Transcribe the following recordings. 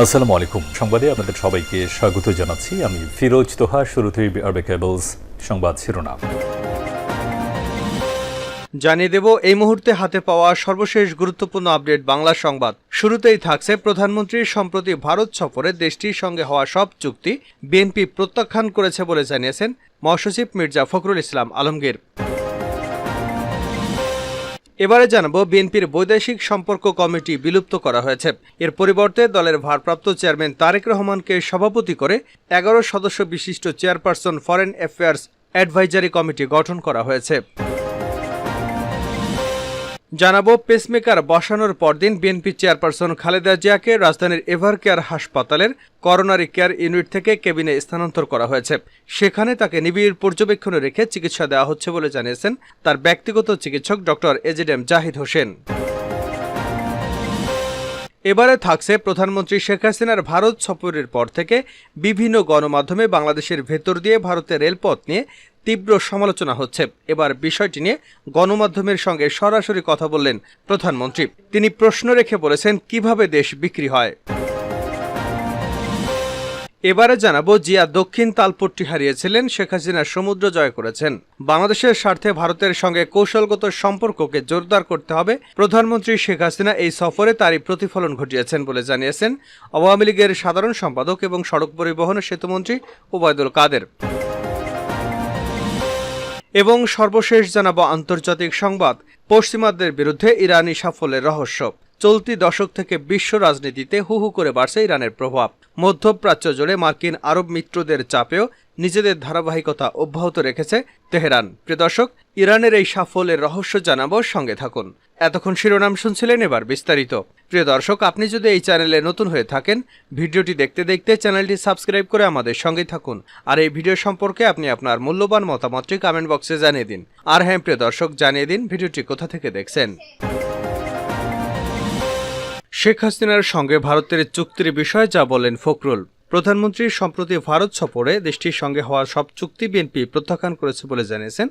আসসালামু আলাইকুম। সংবাদে আপনাদের সবাইকে স্বাগত জানাচ্ছি। আমি ফিরোজ তোহা, শুরুতেই আরবে কেবলস সংবাদ শিরোনাম। জানিয়ে দেব, এই মুহূর্তে হাতে পাওয়া সর্বশেষ গুরুত্বপূর্ণ আপডেট বাংলা সংবাদ। শুরুতেই থাকছে প্রধানমন্ত্রীর সম্প্রতি ভারত সফরে দেশটির সঙ্গে হওয়া সব চুক্তি বিএনপি প্রত্যাখ্যান করেছে বলে জানিয়েছেন মহাসচিব মির্জা ফখরুল ইসলাম আলমগীর। এবারে জানাব বিএনপির বৈদেশিক সম্পর্ক কমিটি বিলুপ্ত করা হয়েছে। এর পরিবর্তে দলের ভারপ্রাপ্ত চেয়ারম্যান তারেক রহমানকে সভাপতি করে এগারো সদস্য বিশিষ্ট chairperson foreign affairs advisory committee গঠন করা হয়েছে। জানাব, পেসমেকার বসানোর পরদিন বিএনপি চেয়ারপারসন খালেদা জিয়াকে রাজধানীর এভার কেয়ার হাসপাতালের করোনারি কেয়ার ইউনিট থেকে কেবিনে স্থানান্তর করা হয়েছে। সেখানে তাকে নিবিড় পর্যবেক্ষণে রেখে চিকিৎসা দেওয়া হচ্ছে বলে জানিয়েছেন তার ব্যক্তিগত চিকিৎসক ডক্টর এজেডএম জাহিদ হোসেন। এবারে থাকছে প্রধানমন্ত্রী শেখ হাসিনার ভারত সফরের পর থেকে বিভিন্ন গণমাধ্যমে বাংলাদেশের ভেতর দিয়ে ভারতের রেলপথ নিয়ে তীব্র সমালোচনা হচ্ছে। এবার বিষয়টি নিয়ে গণমাধ্যমের সঙ্গে সরাসরি কথা বললেন প্রধানমন্ত্রী। তিনি প্রশ্ন রেখে বলেছেন, কীভাবে দেশ বিক্রি হয়? এবারে জানাব, জিয়া দক্ষিণ তালপট্টি হারিয়েছিলেন, শেখ হাসিনা সমুদ্র জয় করেছেন। বাংলাদেশের স্বার্থে ভারতের সঙ্গে কৌশলগত সম্পর্ককে জোরদার করতে হবে। প্রধানমন্ত্রী শেখ হাসিনা এই সফরে তারই প্রতিফলন ঘটিয়েছেন বলে জানিয়েছেন আওয়ামী লীগের সাধারণ সম্পাদক এবং সড়ক পরিবহন সেতুমন্ত্রী ওবায়দুল কাদের। এবং সর্বশেষ জানাব আন্তর্জাতিক সংবাদ পশ্চিমাদের বিরুদ্ধে ইরানি সাফল্যের রহস্য। চলতি দশক থেকে বিশ্ব রাজনীতিতে হু হু করে বাড়ছে ইরানের প্রভাব। মধ্যপ্রাচ্য জুড়ে মার্কিন আরব মিত্রদের চাপেও নিজেদের ধারাবাহিকতা অব্যাহত রেখেছে তেহরান। প্রিয় দর্শক, ইরানের এই সাফল্যের রহস্য জানাব সঙ্গে থাকুন। এতক্ষণ শিরোনাম শুনছিলেন এবার বিস্তারিত। প্রিয় দর্শক, আপনি যদি এই চ্যানেলে নতুন হয়ে থাকেন, ভিডিওটি দেখতে দেখতে চ্যানেলটি সাবস্ক্রাইব করে আমাদের সঙ্গে থাকুন। আর এই ভিডিও সম্পর্কে আপনি আপনার মূল্যবান মতামতটি কমেন্ট বক্সে জানিয়ে দিন। আর হ্যাঁ প্রিয় দর্শক, জানিয়ে দিন ভিডিওটি কোথা থেকে দেখছেন। শেখ হাসিনার সঙ্গে ভারতের চুক্তির বিষয়ে যা বলেন ফখরুল। প্রধানমন্ত্রী সম্প্রতি ভারত সফরে দেশটির সঙ্গে হওয়া সব চুক্তি বিএনপি প্রত্যাখ্যান করেছে বলে জানিয়েছেন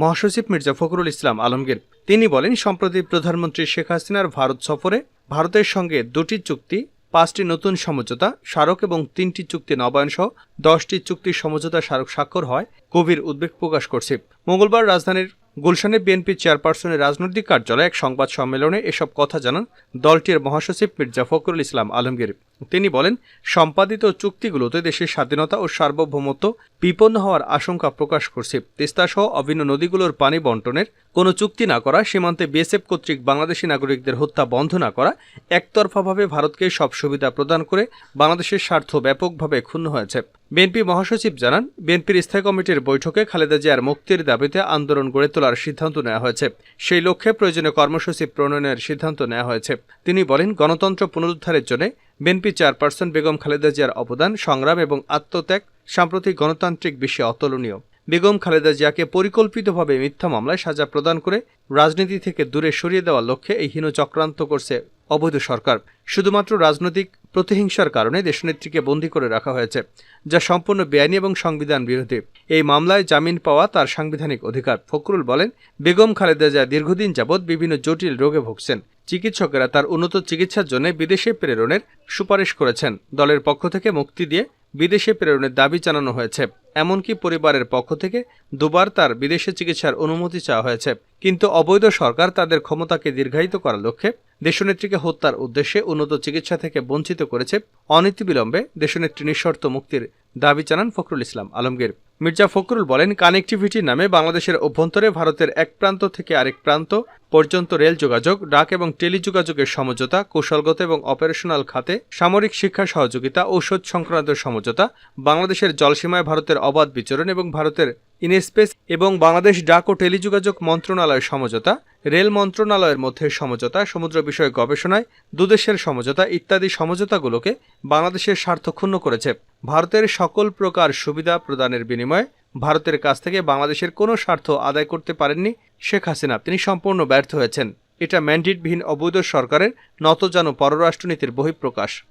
মহাসচিব মির্জা ফখরুল ইসলাম আলমগীর। তিনি বলেন, সম্প্রতি প্রধানমন্ত্রী শেখ হাসিনার ভারত সফরে ভারতের সঙ্গে দুটি চুক্তি, পাঁচটি নতুন সমঝোতা, স্মারক এবং তিনটি চুক্তি নবায়ন সহ দশটি চুক্তির সমঝোতা স্মারক স্বাক্ষর হয়, গভীর উদ্বেগ প্রকাশ করছে। মঙ্গলবার রাজধানীর গুলশানে বিএনপি চেয়ারপারসনের রাজনৈতিক কার্যালয়ে এক সংবাদ সম্মেলনে এসব কথা জানান দলটির মহাসচিব মির্জা ফখরুল ইসলাম আলমগীর। তিনি বলেন, সম্পাদিত চুক্তিগুলোতে দেশের স্বাধীনতা ও সার্বভৌমত্ব বিপন্ন হওয়ার আশঙ্কা প্রকাশ করছে। তিস্তাসহ অভিন্ন নদীগুলোর পানি বন্টনের কোনো চুক্তি না করা, সীমান্তে বিএসএফ কর্তৃক বাংলাদেশি নাগরিকদের হত্যা বন্ধ না করা, একতরফাভাবে ভারতকে সব সুবিধা প্রদান করে বাংলাদেশের স্বার্থ ব্যাপকভাবে ক্ষুণ্ণ হয়েছে। বিএনপি মহাসচিব জানান, বিএনপির স্থায়ী কমিটির বৈঠকে খালেদা জিয়ার মুক্তির দাবিতে আন্দোলন গড়ে তোলার সিদ্ধান্ত নেওয়া হয়েছে। সেই লক্ষ্যে প্রয়োজনীয় কর্মসূচি প্রণয়নের সিদ্ধান্ত নেওয়া হয়েছে। তিনি বলেন, গণতন্ত্র পুনরুদ্ধারের জন্য বিএনপি চেয়ারপারসন বেগম খালেদা জিয়ার অবদান, সংগ্রাম এবং আত্মত্যাগ সাম্প্রতিক গণতান্ত্রিক বিশ্বে অতুলনীয়। বেগম খালেদা জিয়াকে পরিকল্পিতভাবে মিথ্যা মামলায় সাজা প্রদান করে রাজনীতি থেকে দূরে সরিয়ে দেওয়ার লক্ষ্যে এই হীন চক্রান্ত করছে অবৈধ সরকার। শুধুমাত্র রাজনৈতিক প্রতিহিংসার কারণে দেশনেত্রীকে বন্দী করে রাখা হয়েছে, যা সম্পূর্ণ বেআইনি এবং সংবিধান বিরোধী। এই মামলায় জামিন পাওয়া তার সাংবিধানিক অধিকার। ফখরুল বলেন, বেগম খালেদা জিয়া দীর্ঘদিন যাবৎ বিভিন্ন জটিল রোগে ভুগছেন। চিকিৎসকেরা তার উন্নত চিকিৎসার জন্য বিদেশে প্রেরণের সুপারিশ করেছেন। দলের পক্ষ থেকে মুক্তি দিয়ে বিদেশে প্রেরণের দাবি জানানো হয়েছে। এমনকি পরিবারের পক্ষ থেকে দুবার তার বিদেশে চিকিৎসার অনুমতি চাওয়া হয়েছে। কিন্তু অবৈধ সরকার তাদের ক্ষমতাকে দীর্ঘায়িত করার লক্ষ্যে দেশনেত্রীকে হত্যার উদ্দেশ্যে উন্নত চিকিৎসা থেকে বঞ্চিত করেছে। অনীতিবিলম্বে দেশনেত্রী নিঃশর্ত মুক্তির দাবি জানান ফখরুল ইসলাম আলমগীর। মির্জা ফখরুল বলেন কানেক্টিভিটি নামে বাংলাদেশের অভ্যন্তরে ভারতের এক প্রান্ত থেকে আরেক প্রান্ত পর্যন্ত রেল যোগাযোগ, ডাক এবং টেলিযোগাযোগের সমঝোতা, কৌশলগত এবং অপারেশনাল খাতে সামরিক শিক্ষা সহযোগিতা, ঔষধ সংক্রান্ত সমঝোতা, বাংলাদেশের জলসীমায় ভারতের অবাধ বিচরণ এবং ভারতের ইনস্পেস এবং বাংলাদেশ ডাক ও টেলিযোগাযোগ মন্ত্রণালয় সমঝোতা, রেল মন্ত্রণালয়ের মধ্যে সমঝোতা, সমুদ্র বিষয়ে গবেষণায় দুদেশের সমঝোতা ইত্যাদি সমঝোতাগুলোকে বাংলাদেশের স্বার্থ ক্ষুণ্ণ করেছে। ভারতের সকল প্রকার সুবিধা প্রদানের বিনিময়ে ভারতের কাছ থেকে বাংলাদেশের কোনো স্বার্থ আদায় করতে পারেননি শেখ হাসিনা। তিনি সম্পূর্ণ ব্যর্থ হয়েছেন। এটা ম্যান্ডেটবিহীন অবৈধ সরকারের নতজানু পররাষ্ট্রনীতির বহিঃপ্রকাশ।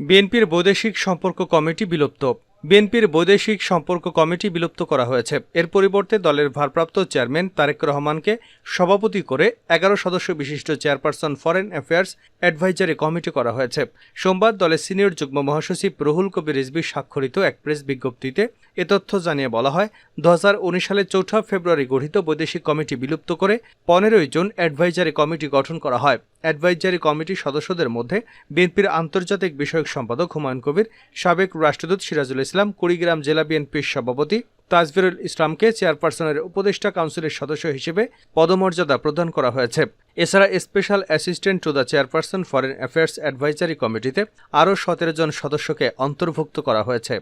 বিএনপির বৈদেশিক সম্পর্ক কমিটি বিলুপ্ত। বিএনপির বৈদেশিক সম্পর্ক কমিটি বিলুপ্ত করা হয়েছে। এর পরিবর্তে দলের ভারপ্রাপ্ত চেয়ারম্যান তারেক রহমানকে সভাপতি করে এগারো সদস্য বিশিষ্ট chairperson foreign affairs advisory committee করা হয়েছে। সোমবার দলের সিনিয়র যুগ্ম মহাসচিব রুহুল কবির রিজভি স্বাক্ষরিত এক প্রেস বিজ্ঞপ্তিতে এ তথ্য জানিয়ে বলা হয় দু হাজার উনিশ সালে চৌঠা ফেব্রুয়ারি গঠিত বৈদেশিক কমিটি বিলুপ্ত করে পনেরোই জুন অ্যাডভাইজারি কমিটি গঠন করা হয়। অ্যাডভাইজারি কমিটির সদস্যদের মধ্যে বিএনপির আন্তর্জাতিক বিষয়ক সম্পাদক হুমায়ুন কবির, সাবেক রাষ্ট্রদূত সিরাজুল ইসলাম, কুড়িগ্রাম জেলা বিএনপির সভাপতি তাজবিরুল ইসলামকে চেয়ারপারসনের উপদেষ্টা কাউন্সিলের সদস্য হিসেবে পদমর্যাদা প্রদান করা হয়েছে। এছাড়া special assistant to the chairperson foreign affairs advisory কমিটিতে আরও সতেরো জন সদস্যকে অন্তর্ভুক্ত করা হয়েছে।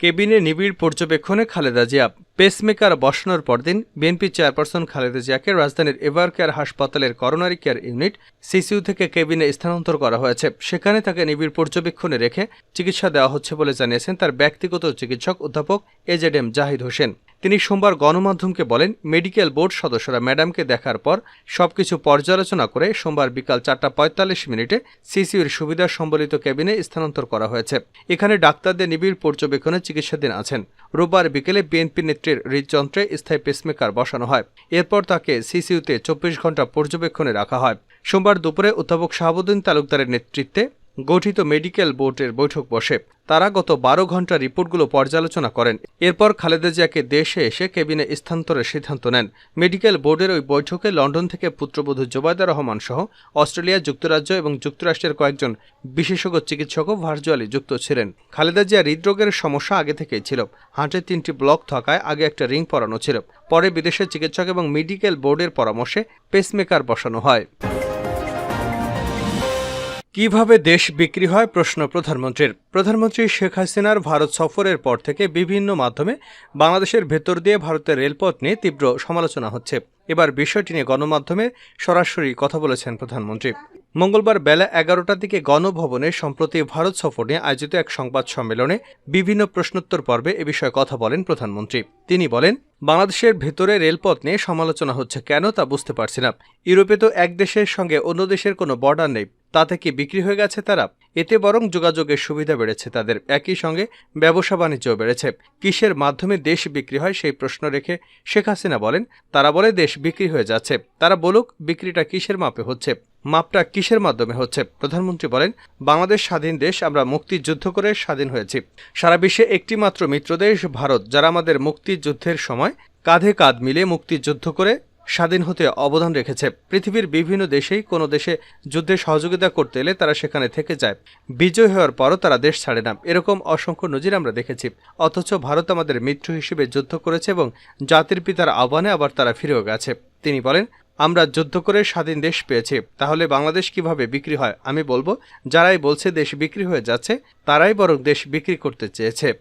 কেবিনে নিবিড় পর্যবেক্ষণে খালেদা জিয়া পেসমেকার বসানোর পরদিন বিএনপি চেয়ারপারসন খালেদা জিয়াকে রাজধানীর এভার কেয়ার হাসপাতালের করোনারি কেয়ার ইউনিট সিসিইউ থেকে কেবিনে স্থানান্তর করা হয়েছে। সেখানে তাকে নিবিড় পর্যবেক্ষণে রেখে চিকিৎসা দেওয়া হচ্ছে বলে জানিয়েছেন তার ব্যক্তিগত চিকিৎসক অধ্যাপক এজেড এম জাহিদ হোসেন। তিনি সোমবার গণমাধ্যমকে বলেন, মেডিকেল বোর্ড সদস্যরা ম্যাডামকে দেখার পর সবকিছু পর্যালোচনা করে সোমবার বিকাল চারটা পঁয়তাল্লিশ মিনিটে সিসিউর সুবিধা সম্বলিত কেবিনে স্থানান্তর করা হয়েছে। এখানে ডাক্তারদের নিবিড় পর্যবেক্ষণে চিকিৎসাধীন আছেন। রোববার বিকেলে বিএনপি নেত্রীর হৃদযন্ত্রে স্থায়ী পেসমেকার বসানো হয়। এরপর তাকে সিসিউতে চব্বিশ ঘণ্টা পর্যবেক্ষণে রাখা হয়। সোমবার দুপুরে অধ্যাপক শাহাবুদ্দিন তালুকদারের নেতৃত্বে গঠিত মেডিকেল বোর্ডের বৈঠক বসে। তারা গত বারো ঘণ্টা রিপোর্টগুলো পর্যালোচনা করেন। এরপর খালেদা জিয়াকে দেশে এসে কেবিনে স্থানান্তরের সিদ্ধান্ত নেন। মেডিকেল বোর্ডের ওই বৈঠকে লন্ডন থেকে পুত্রবধূ জোবায়দা রহমান সহ অস্ট্রেলিয়া, যুক্তরাজ্য এবং যুক্তরাষ্ট্রের কয়েকজন বিশেষজ্ঞ চিকিৎসকও ভার্চুয়ালি যুক্ত ছিলেন। খালেদা জিয়া হৃদরোগের সমস্যা আগে থেকেই ছিল। হার্টের তিনটি ব্লক থাকায় আগে একটা রিং পরানো ছিল। পরে বিদেশের চিকিৎসক এবং মেডিকেল বোর্ডের পরামর্শে পেসমেকার বসানো হয়। কীভাবে দেশ বিক্রি হয়? প্রশ্ন প্রধানমন্ত্রীর। প্রধানমন্ত্রী শেখ হাসিনার ভারত সফরের পর থেকে বিভিন্ন মাধ্যমে বাংলাদেশের ভেতর দিয়ে ভারতের রেলপথ নিয়ে তীব্র সমালোচনা হচ্ছে। এবার বিষয়টি নিয়ে গণমাধ্যমে সরাসরি কথা বলেছেন প্রধানমন্ত্রী। মঙ্গলবার বেলা এগারোটার দিকে গণভবনে সম্প্রতি ভারত সফর নিয়ে আয়োজিত এক সংবাদ সম্মেলনে বিভিন্ন প্রশ্নোত্তর পর্বে এ বিষয়ে কথা বলেন প্রধানমন্ত্রী। তিনি বলেন, বাংলাদেশের ভেতরে রেলপথ নিয়ে সমালোচনা হচ্ছে কেন তা বুঝতে পারছি না। ইউরোপে তো এক দেশের সঙ্গে অন্য দেশের কোনো বর্ডার নেই। তাতে কি বিক্রি হয়ে গেছে তারা? এতে বরং যোগাযোগের সুবিধা বেড়েছে তাদের। একই সঙ্গে ব্যবসা বাণিজ্যও বেড়েছে। কিসের মাধ্যমে দেশ বিক্রি হয় সেই প্রশ্ন রেখে শেখ হাসিনা বলেন, তারা বলে দেশ বিক্রি হয়ে যাচ্ছে। তারা বলুক, বিক্রিটা কিসের মাপে হচ্ছে? মাপটা কিসের মাধ্যমে হচ্ছে? প্রধানমন্ত্রী বলেন, বাংলাদেশ স্বাধীন দেশ, আমরা মুক্তিযুদ্ধ করে স্বাধীন হয়েছি। সারা বিশ্বে একটি মাত্র মিত্রদেশ ভারত, যারা আমাদের মুক্তিযুদ্ধের সময় কাঁধে কাঁধ মিলে মুক্তিযুদ্ধ করে স্বাধীন হতে অবদান রেখেছে। পৃথিবীর বিভিন্ন দেশেই কোনো দেশে যুদ্ধে সহযোগিতা করতে এলে তারা সেখানে থেকে যায়। বিজয় হওয়ার পরও তারা দেশ ছাড়ে না। এরকম অসংখ্য নজির আমরা দেখেছি। অথচ ভারত আমাদের মিত্র হিসেবে যুদ্ধ করেছে এবং জাতির পিতার আহ্বানে আবার তারা ফিরেও গেছে। তিনি বলেন, আমরা যুদ্ধ করে স্বাধীন দেশ পেয়েছি। তাহলে বাংলাদেশ কীভাবে বিক্রি হয়? আমি বলব, যারাই বলছে দেশ বিক্রি হয়ে যাচ্ছে, তারাই বরং দেশ বিক্রি করতে চেয়েছে।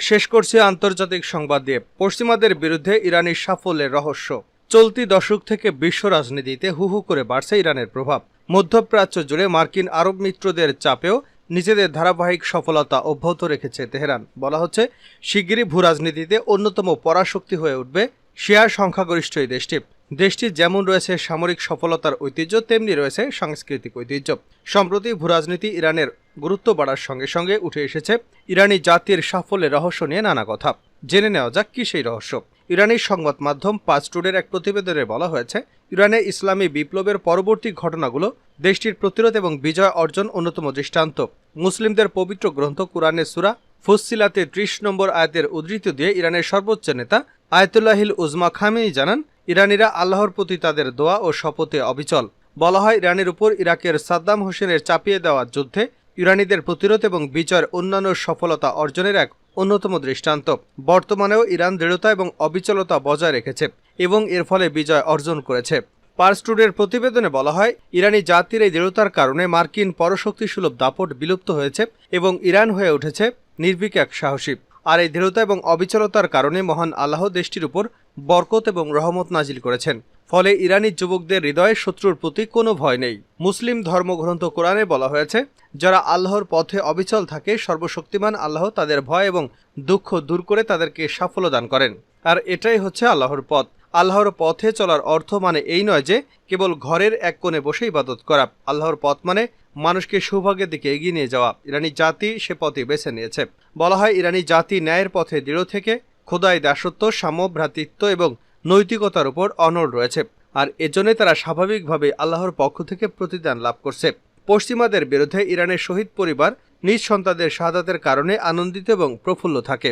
শেষ করছে আন্তর্জাতিক সংবাদ দিয়ে। পশ্চিমাদের বিরুদ্ধে ইরানের সাফল্যের রহস্য। চলতি দশক থেকে বিশ্ব রাজনীতিতে হু হু করে বাড়ছে ইরানের প্রভাব। মধ্যপ্রাচ্য জুড়ে মার্কিন আরব মিত্রদের চাপেও নিজেদের ধারাবাহিক সফলতা অব্যাহত রেখেছে তেহরান। বলা হচ্ছে, শিগগিরই ভূ রাজনীতিতে অন্যতম পরাশক্তি হয়ে উঠবে শিয়া সংখ্যাগরিষ্ঠ এই দেশটি। দেশটি যেমন রয়েছে সামরিক সফলতার ঐতিহ্য, তেমনি রয়েছে সাংস্কৃতিক ঐতিহ্য। সম্প্রতি ভূরাজনীতি ইরানের গুরুত্ব বাড়ার সঙ্গে সঙ্গে উঠে এসেছে ইরানি জাতির সাফল্যের রহস্য নিয়ে নানা কথা। জেনে নেওয়া যাক কি সেই রহস্য। ইরানের সংবাদ মাধ্যম পাঁচ টুডের এক প্রতিবেদনে বলা হয়েছে, ইরানে ইসলামী বিপ্লবের পরবর্তী ঘটনাগুলো দেশটির প্রতিরোধ এবং বিজয় অর্জন অন্যতম দৃষ্টান্ত। মুসলিমদের পবিত্র গ্রন্থ কোরআনের সুরা ফুসিলাতে ত্রিশ নম্বর আয়াতের উদ্ধৃতি দিয়ে ইরানের সর্বোচ্চ নেতা আয়তুল্লাহিল উজমা খামেই জানান, ইরানিরা আল্লাহর প্রতি তাদের দোয়া ও শপথে অবিচল। বলা হয়, ইরানের উপর ইরাকের সাদ্দাম হোসেনের চাপিয়ে দেওয়া যুদ্ধে ইরানিদের প্রতিরোধ এবং বিজয়ের অন্যান্য সফলতা অর্জনের এক অন্যতম দৃষ্টান্ত। বর্তমানেও ইরান দৃঢ়তা এবং অবিচলতা বজায় রেখেছে এবং এর ফলে বিজয় অর্জন করেছে। পার্সটুডের প্রতিবেদনে বলা হয়, ইরানি জাতির এই দৃঢ়তার কারণে মার্কিন পরশক্তি সুলভ দাপট বিলুপ্ত হয়েছে এবং ইরান হয়ে উঠেছে নির্ভীক এক সাহসী। আর এই দৃঢ়তা এবং অবিচলতার কারণে মহান আল্লাহ দেশটির উপর বরকত এবং রহমত নাজিল করেছেন। ফলে ইরানি যুবকদের হৃদয়ে শত্রুর প্রতি কোনো ভয় নেই। মুসলিম ধর্মগ্রন্থ কোরআনে বলা হয়েছে, যারা আল্লাহর পথে অবিচল থাকে, সর্বশক্তিমান আল্লাহ তাদের ভয় এবং দুঃখ দূর করে তাদেরকে সাফল্য দান করেন। আর এটাই হচ্ছে আল্লাহর পথ। আল্লাহর পথে চলার অর্থ মানে এই নয় যে, কেবল ঘরের এক কোণে বসে ইবাদত করা। আল্লাহর পথ মানে মানুষকে সৌভাগ্যের দিকে এগিয়ে নিয়ে যাওয়া। ইরানি জাতি সে পথে বেছে নিয়েছে। বলা হয় ইরানি জাতি ন্যায়ের পথে দৃঢ় থেকে, খোদাই দাসত্ব সাম্য ভ্রাতৃত্ব এবং নৈতিকতার উপর অনড় রয়েছে, আর এজন্যে তারা স্বাভাবিকভাবে আল্লাহর পক্ষ থেকে প্রতিদান লাভ করছে। পশ্চিমাদের বিরুদ্ধে ইরানের শহীদ পরিবার নিজ সন্তানদের শাহাদাতের কারণে আনন্দিত এবং প্রফুল্ল থাকে।